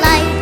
life.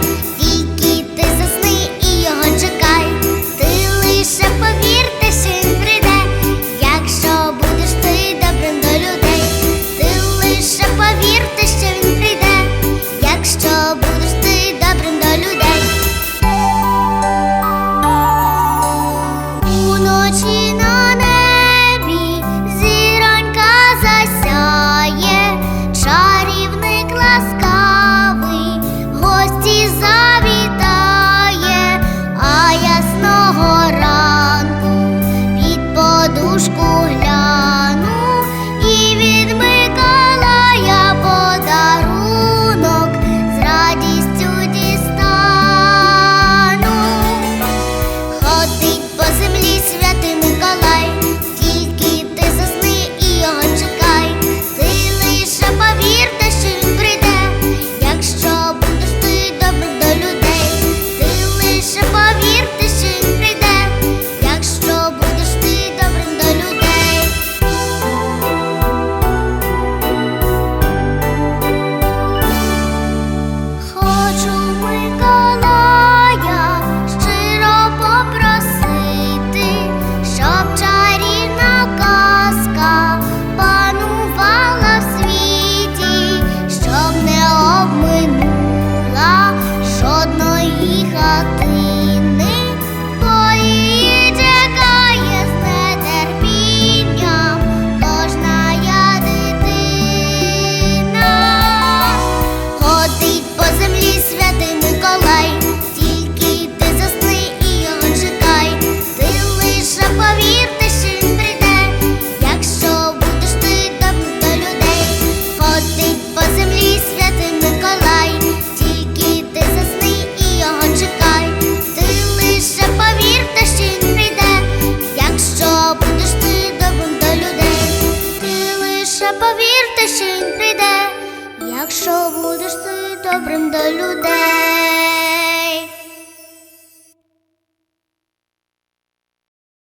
Прийде, якщо будеш ти добрим до людей.